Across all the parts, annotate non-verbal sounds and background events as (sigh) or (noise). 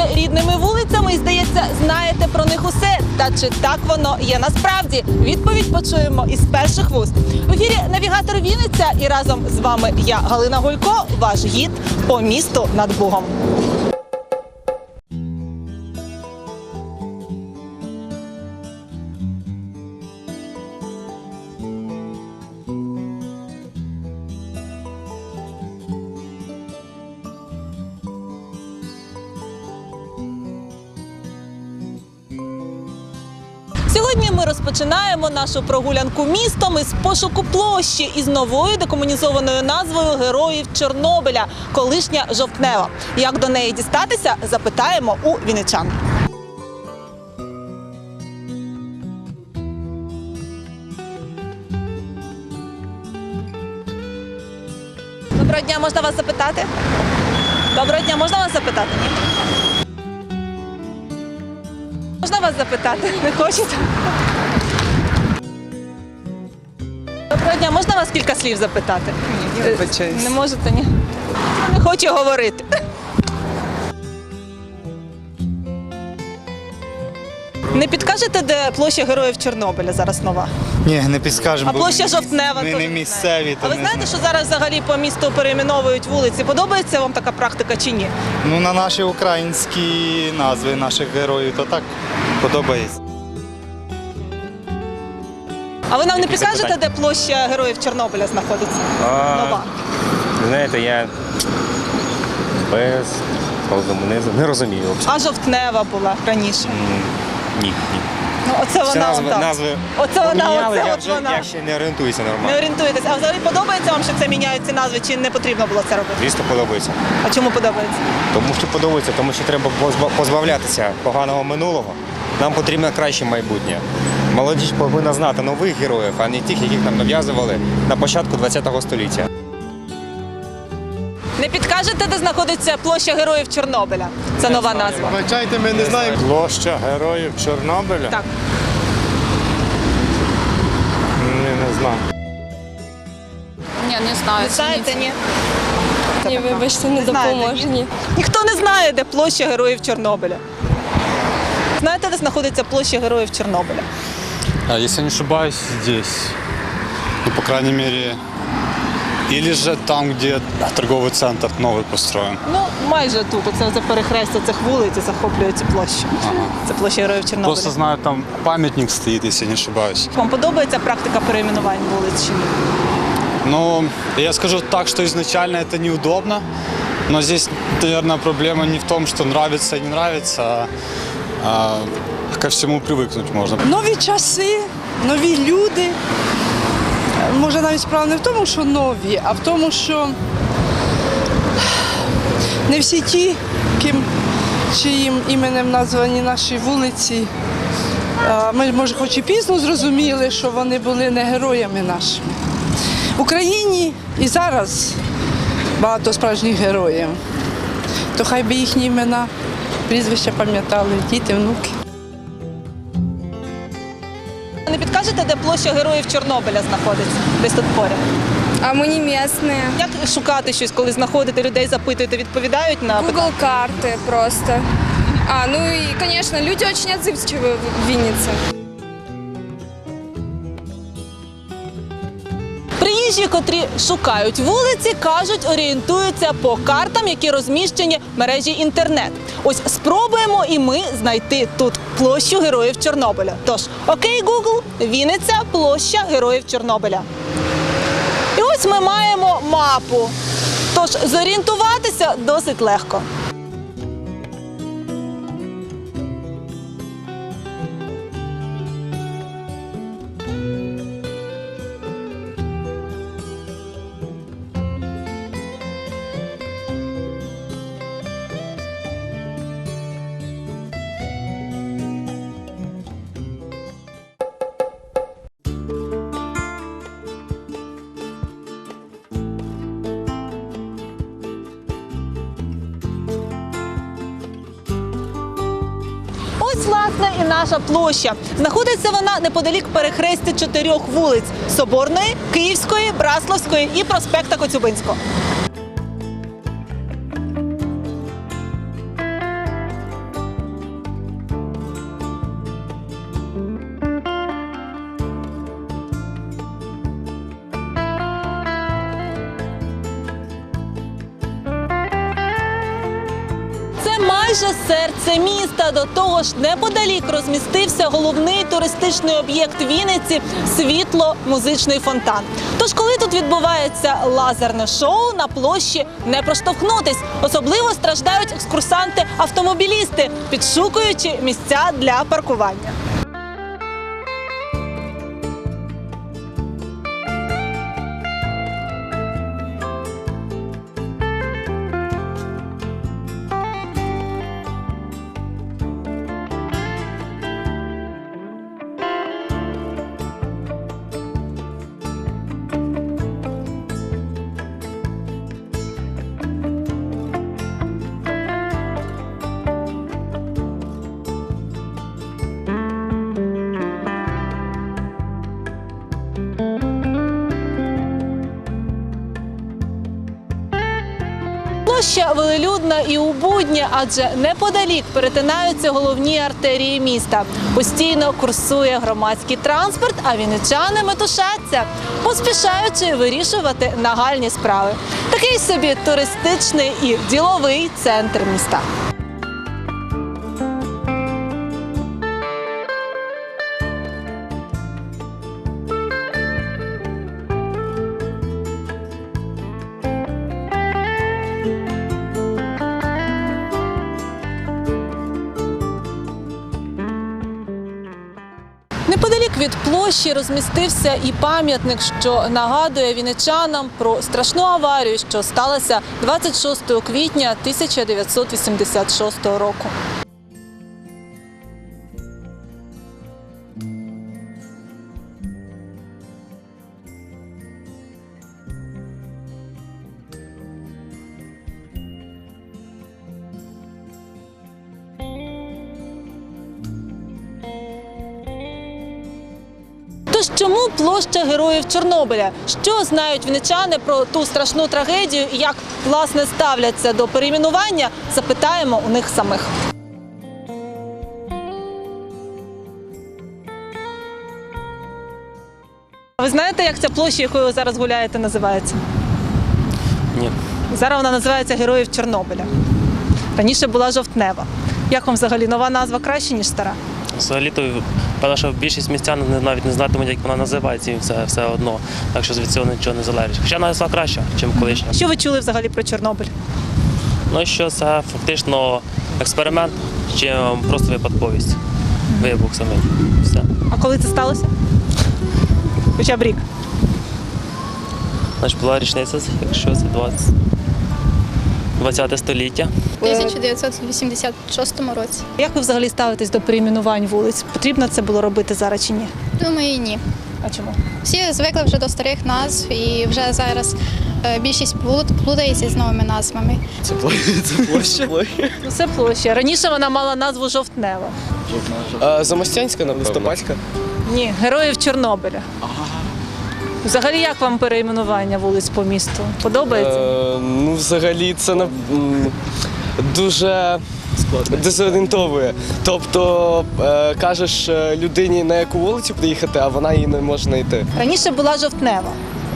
крокуєте рідними вулицями і здається, знаєте про них усе. Та чи так воно є насправді? Відповідь почуємо із перших вуст. В ефірі навігатор Вінниця і разом з вами я, Галина Гулько, ваш гід по місту над Бугом. Сьогодні ми розпочинаємо нашу прогулянку містом із пошуку площі із новою декомунізованою назвою Героїв Чорнобиля, колишня жовтнева. Як до неї дістатися, запитаємо у вінничан. Доброго дня, можна вас запитати? Доброго дня, можна вас запитати? Ні? Можна вас запитати? Не хочете? Доброго дня, можна вас кілька слів запитати? Я вибачаюсь. Не можете, ні? Не хочу говорити. Не підкажете, де площа Героїв Чорнобиля зараз нова? Ні, не підскажемо. А бо площа ми Жовтнева Ми не місцеві. А то ви не знаєте, що зараз взагалі по місту перейменовують вулиці? Подобається вам така практика чи ні? Ну, на наші українські назви наших героїв, то так подобається. А ви нам не підкажете, де площа Героїв Чорнобиля знаходиться? А, Нова. Знаєте, я без розуму не, не розумію. взагалі. А жовтнева була раніше. М, Ні, ні. Ну, оце вона назви, отак. назви Оце вона, поміняли, оце я, от вже, вона. я ще не орієнтуюся Не нормально. орієнтуєтесь. А взагалі подобається вам, що це міняють ці назви, чи не потрібно було це робити? Звісно, подобається. А чому подобається? Тому що подобається, тому що треба позба- позбавлятися поганого минулого. Нам потрібно краще майбутнє. Молодість повинна знати нових героїв, а не тих, яких нам нав'язували на початку ХХ століття. Не підкажете, де знаходиться площа Героїв Чорнобиля? Це нова назва. Вибачайте, ми не знаємо. Площа героїв Чорнобиля? Так. Ні, не знаю. Ні, не знаю. Не знаєте, ні? Ні, вибачте, не знаєте, допоможе. Ні. Ніхто не знає, де площа Героїв Чорнобиля. Знаєте, де знаходиться площа Героїв Чорнобиля? А если не ошибаюсь, здесь. Ну, по крайней мере, или же там, где торговый центр новый построен. Ну, майже тут. Оце за перехрестя цих вулиць і захоплює цю площу. Це площа Героїв Чорнобиля. Просто знаю, там памятник стоит, если не ошибаюсь. Вам подобається практика перейменувань вулиць чи ні? Но я скажу так, что изначально это неудобно. Но здесь, наверное, проблема не в том, что нравится и не нравится, а, а ко всему привыкнуть можно. Нові часи, нові люди. Може навіть справа не в тому, що нові, а в тому, що не всі ті, ким чиїм іменем названі наші вулиці. Ми, може, хоч і пізно зрозуміли, що вони були не героями нашими. В Україні і зараз багато справжніх героїв. То хай би їхні імена, прізвища пам'ятали, діти, внуки. Площа Героїв Чорнобиля знаходиться? Десь тут поряд. А ми не. Як шукати щось, коли знаходите людей, запитуєте, відповідають на питання? Google карти просто. А, ну і, звісно, люди очень відзивчиві в Виннице. Приїжджі, котрі шукають вулиці, кажуть, орієнтуються по картам, які розміщені в мережі інтернет. Ось спробуємо і ми знайти тут площу героїв Чорнобиля. Тож, окей, Google, Вінниця, площа героїв Чорнобиля. І ось ми маємо мапу. Тож зорієнтуватися досить легко. Власне, і наша площа. Знаходиться вона неподалік перехрестя чотирьох вулиць: Соборної, Київської, Браславської і проспекта Коцюбинського. Майже серце міста. До того ж, неподалік розмістився головний туристичний об'єкт Вінниці світло-музичний фонтан. Тож, коли тут відбувається лазерне шоу, на площі не проштовхнутись. Особливо страждають екскурсанти-автомобілісти, підшукуючи місця для паркування. Площа і у будні, адже неподалік перетинаються головні артерії міста. Постійно курсує громадський транспорт, а вінничани метушаться, поспішаючи вирішувати нагальні справи. Такий собі туристичний і діловий центр міста. Неподалік від площі розмістився і пам'ятник, що нагадує вінничанам про страшну аварію, що сталася 26 квітня 1986 року. Тож чому площа героїв Чорнобиля? Що знають вінничани про ту страшну трагедію і як власне ставляться до перейменування? Запитаємо у них самих. Ви знаєте, як ця площа, якою ви зараз гуляєте, називається? Ні. Зараз вона називається Героїв Чорнобиля. Раніше була жовтнева. Як вам взагалі нова назва краще, ніж стара? Взагалі-то певно, що більшість містян навіть не знатимуть, як вона називається, їм все, все одно. Так що від цього нічого не залежить. Хоча назва краща, ніж колишня. Що ви чули взагалі про Чорнобиль? Ну що це фактично експеримент, чи просто випадковість. Вибух самий. Все. А коли це сталося? Хоча б рік. Значить, була річниця, якщо це 20, 20 століття. У 1986 році. Як ви взагалі ставитесь до перейменувань вулиць? Потрібно це було робити зараз чи ні? Думаю, ні. А чому? Всі звикли вже до старих назв і вже зараз е, більшість плутається з новими назвами. Ну це площа. Раніше вона мала назву Жовтнева. Замостянська, напевно. Листопадська. Ні, героїв Чорнобиля. Взагалі, як вам перейменування вулиць по місту? Подобається? Е, ну, взагалі, це на- м, дуже дезорієнтовує. Тобто е, кажеш е, людині на яку вулицю приїхати, а вона її не може знайти. Раніше була Жовтнева.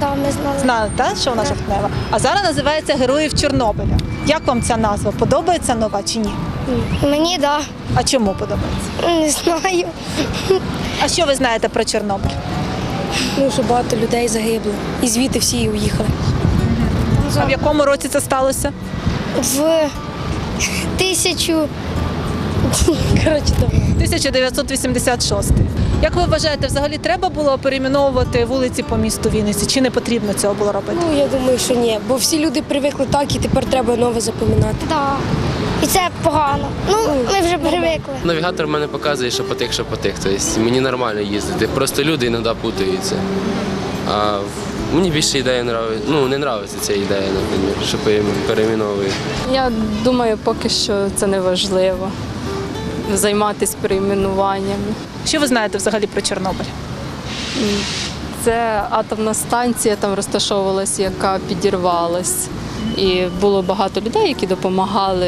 Да, ми знали. Знали, так, що вона Жовтнева? А зараз називається Героїв Чорнобиля. Як вам ця назва? Подобається нова чи ні? Мені да. А чому подобається? Не знаю. А що ви знаєте про Чорнобиль? Ну, що багато людей загибло. І звідти всі уїхали. А в якому році це сталося? В тисячу. Коротше, там. 1986. Як ви вважаєте, взагалі треба було перейменовувати вулиці по місту Вінниці? Чи не потрібно цього було робити? Ну, я думаю, що ні. Бо всі люди привикли так і тепер треба нове запам'ятати. Да. І це погано. Ну, ми вже привикли. Навігатор мене показує, що потих, що потих. Тобто мені нормально їздити. Просто люди іноді путаються. А мені більше ідея нравиться. Ну, не нравиться ця ідея, наприклад, що переймен- перейменовують. Я думаю, поки що це не важливо займатися перейменуваннями. Що ви знаєте взагалі про Чорнобиль? Це атомна станція там розташовувалась, яка підірвалась. І було багато людей, які допомагали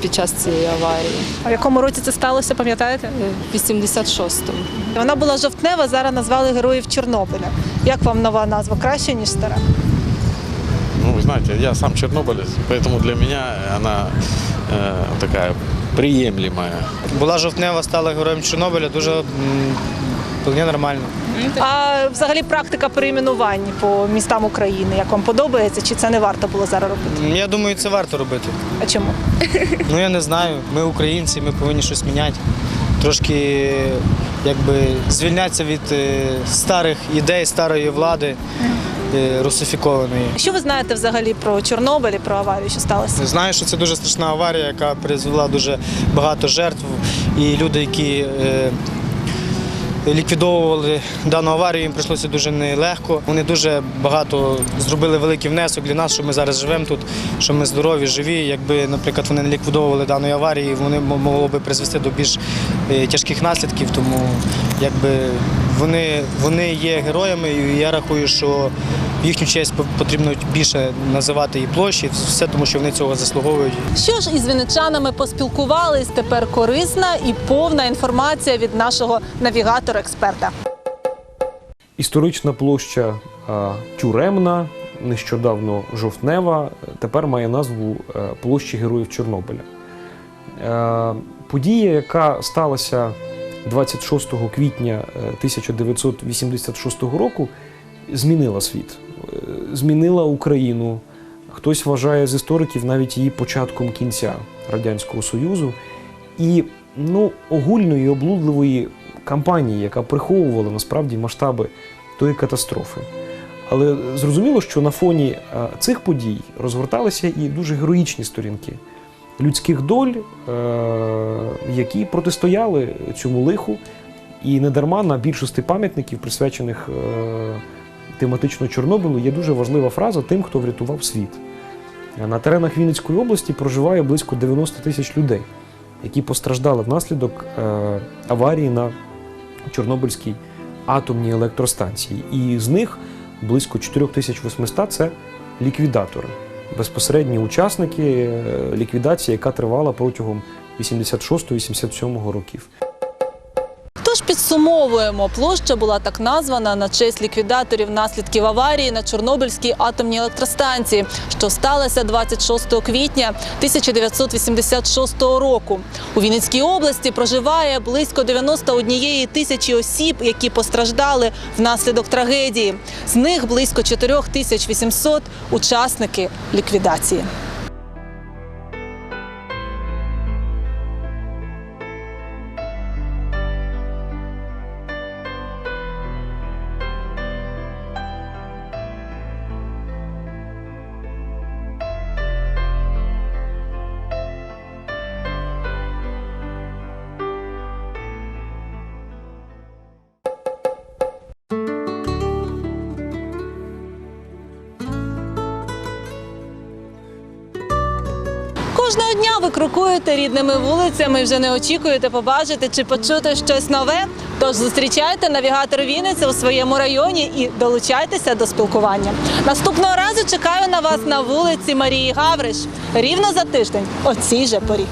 під час цієї аварії. А в якому році це сталося, пам'ятаєте? Е, В 86-му. Вона була жовтнева, зараз назвали героїв Чорнобиля. Як вам нова назва? Краще, ніж стара? Ну, вы знаете, я сам чернобылец, поэтому для меня она э, такая приемлемая. Була жовтнева, стала героєм Чорнобиля, дуже м, вполне нормально. А взагалі практика перейменувань по містам України. Як вам подобається, чи це не варто було зараз робити? Я думаю, це варто робити. А чому? (laughs) Ну я не знаю. Ми українці, ми повинні щось міняти. Трошки якби звільнятися від е, старих ідей, старої влади е, русифікованої. Що ви знаєте взагалі про Чорнобиль про аварію, що сталося? Знаю, що це дуже страшна аварія, яка призвела дуже багато жертв. І люди, які е, ліквідовували дану аварію, їм прийшлося дуже нелегко. Вони дуже багато зробили великий внесок для нас, що ми зараз живемо тут, що ми здорові, живі. Якби, наприклад, вони не ліквідовували даної аварії, вони могло би призвести до більш е, тяжких наслідків. Тому якби вони, вони є героями, і я рахую, що в їхню честь потрібно більше називати і площі, все тому, що вони цього заслуговують. Що ж із вінничанами поспілкувались, тепер корисна і повна інформація від нашого навігатора-експерта. Історична площа Тюремна, нещодавно жовтнева, тепер має назву е, площі Героїв Чорнобиля. Е, Подія, яка сталася 26 квітня е, 1986 року, змінила світ, е, змінила Україну. Хтось вважає з істориків навіть її початком кінця Радянського Союзу. І ну, огульної облудливої кампанії, яка приховувала насправді масштаби тої катастрофи. Але зрозуміло, що на фоні е, цих подій розгорталися і дуже героїчні сторінки людських доль, е, які протистояли цьому лиху. І недарма на більшості пам'ятників, присвячених е, тематично Чорнобилу, є дуже важлива фраза тим, хто врятував світ. На теренах Вінницької області проживає близько 90 тисяч людей, які постраждали внаслідок е, аварії на Чорнобильській атомній електростанції. І з них близько 4800 – це ліквідатори, безпосередні учасники е, ліквідації, яка тривала протягом 86-87 років. Підсумовуємо, площа була так названа на честь ліквідаторів наслідків аварії на Чорнобильській атомній електростанції, що сталося 26 квітня 1986 року. У Вінницькій області проживає близько 91 тисячі осіб, які постраждали внаслідок трагедії. З них близько 4800 – учасники ліквідації. Кожного дня ви крокуєте рідними вулицями, вже не очікуєте побачити чи почути щось нове. Тож зустрічайте навігатор Вінниці у своєму районі і долучайтеся до спілкування. Наступного разу чекаю на вас на вулиці Марії Гавриш рівно за тиждень о цій же порі.